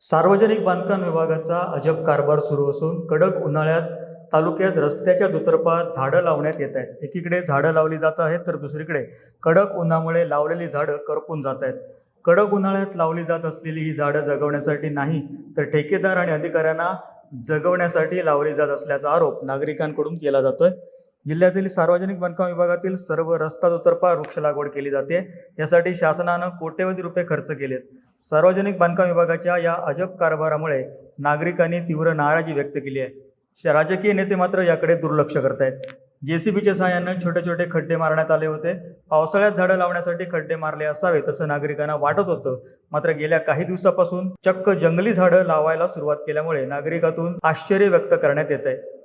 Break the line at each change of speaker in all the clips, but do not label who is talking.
सार्वजनिक बांधकाम विभागाचा अजब कारभार सुरू असून कडक उन्हाळ्यात तालुक्यात रस्त्याच्या दुतर्फात झाडं लावण्यात येत आहेत. एकीकडे झाडं लावली जात आहेत तर दुसरीकडे कडक उन्हामुळे लावलेली झाडं करपून जात आहेत. कडक उन्हाळ्यात लावली जात असलेली ही झाडं जगवण्यासाठी नाही तर ठेकेदार आणि अधिकाऱ्यांना जगवण्यासाठी लावली जात असल्याचा आरोप नागरिकांकडून केला जातोय. जिल्ह्यातील सार्वजनिक बांधकाम विभागातील सर्व रस्ता दुतर्फा वृक्ष लागवड केली जाते. यासाठी शासनानं कोट्यवधी रुपये खर्च केलेत. सार्वजनिक बांधकाम विभागाच्या या अजब कारभारामुळे नागरिकांनी तीव्र नाराजी व्यक्त केली आहे. श- राजकीय नेते मात्र याकडे दुर्लक्ष करतायत. बीच्या सहाय्यानं छोटे छोटे खड्डे मारण्यात आले होते. पावसाळ्यात झाडं लावण्यासाठी खड्डे मारले असावे तसं नागरिकांना वाटत होतं. मात्र गेल्या काही दिवसापासून चक्क जंगली झाडं लावायला सुरुवात केल्यामुळे नागरिकातून आश्चर्य व्यक्त करण्यात येत आहे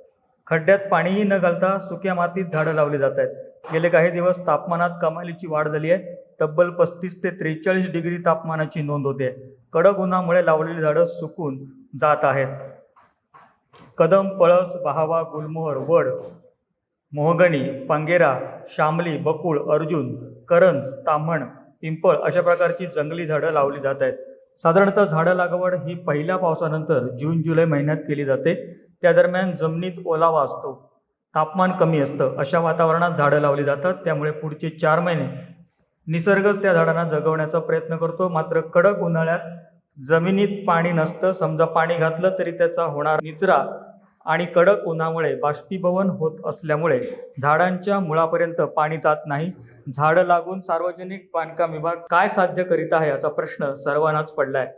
खड्ड्यात पाणीही न घालता सुक्या मातीत झाडं लावली जात आहेत. गेले काही दिवस तापमानात कमालीची वाढ झाली आहे. तब्बल पस्तीस ते त्रेचाळीस डिग्री तापमानाची नोंद होते. कडक उन्हामुळे लावलेली झाडं सुकून जात आहेत. कदम पळस बहावा गुलमोहर वड मोहगणी पांगेरा शामली बकुळ अर्जुन करंज ताम्हण पिंपळ अशा प्रकारची जंगली झाडं लावली जात आहेत. साधारणतः झाडं लागवड ही पहिल्या पावसानंतर जून जुलै महिन्यात केली जाते. त्या दरम्यान जमिनीत ओलावा असतो तापमान कमी असतं. अशा वातावरणात झाडं लावली जातात. त्यामुळे पुढचे चार महिने निसर्गच त्या झाडांना जगवण्याचा प्रयत्न करतो. मात्र कडक उन्हाळ्यात जमिनीत पाणी नसतं. समजा पाणी घातलं तरी त्याचा होणार निचरा आणि कडक उन्हामुळे बाष्पीभवन होत असल्यामुळे झाडांच्या मुळापर्यंत पाणी जात नाही. झाडं लागून सार्वजनिक बांधकाम विभाग काय साध्य करीत आहे असा प्रश्न सर्वांनाच पडलाय.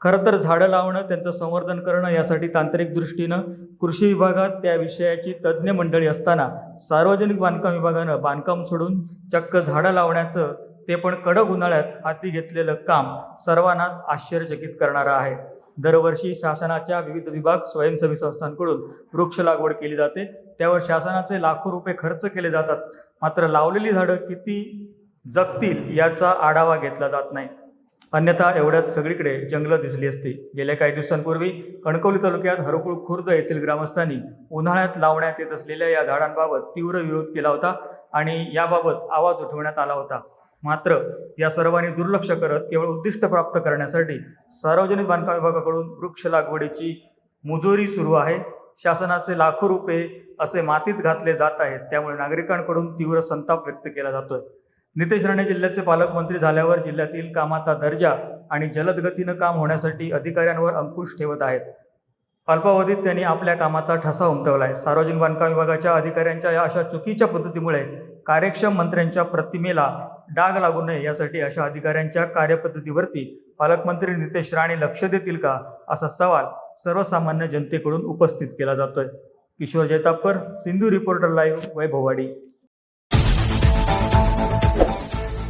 खरं तर झाडं लावणं त्यांचं संवर्धन करणं यासाठी तांत्रिक दृष्टीनं कृषी विभागात त्या विषयाची तज्ज्ञ मंडळी असताना सार्वजनिक बांधकाम विभागानं बांधकाम सोडून चक्क झाडं लावण्याचं ते पण कडक उन्हाळ्यात हाती घेतलेलं काम सर्वांनाच आश्चर्यचकित करणारं आहे. दरवर्षी शासनाच्या विविध विभाग स्वयंसेवी संस्थांकडून वृक्ष लागवड केली जाते. त्यावर शासनाचे लाखो रुपये खर्च केले जातात. मात्र लावलेली झाडं किती जगतील याचा आढावा घेतला जात नाही. अन्यथा एवढ्यात सगळीकडे जंगलं दिसली असती. गेल्या काही दिवसांपूर्वी कणकवली तालुक्यात हरकुळ खुर्द येथील ग्रामस्थांनी उन्हाळ्यात लावण्यात येत असलेल्या या झाडांबाबत तीव्र विरोध केला होता आणि याबाबत आवाज उठवण्यात आला होता. मात्र या सर्वांनी दुर्लक्ष करत केवळ उद्दिष्ट प्राप्त करण्यासाठी सार्वजनिक बांधकाम विभागाकडून वृक्ष लागवडीची मुजोरी सुरू आहे. शासनाचे लाखो रुपये असे मातीत घातले जात आहेत त्यामुळे नागरिकांकडून तीव्र संताप व्यक्त केला जातोय. नितेश राणे जिल्ह्याचे पालकमंत्री झाल्यावर जिल्ह्यातील कामाचा दर्जा आणि जलद गतीनं काम होण्यासाठी अधिकाऱ्यांवर अंकुश ठेवत आहेत. अल्पावधीत त्यांनी आपल्या कामाचा ठसा उमटवला आहे सार्वजनिक बांधकाम विभागाच्या अधिकाऱ्यांच्या या अशा चुकीच्या पद्धतीमुळे कार्यक्षम मंत्र्यांच्या प्रतिमेला डाग लागू नये यासाठी अशा अधिकाऱ्यांच्या कार्यपद्धतीवरती पालकमंत्री नितेश राणे लक्ष देतील का असा सवाल सर्वसामान्य जनतेकडून उपस्थित केला जातोय. Kishor Jaitapkar Sindhu reporter live Vaibhavwadi.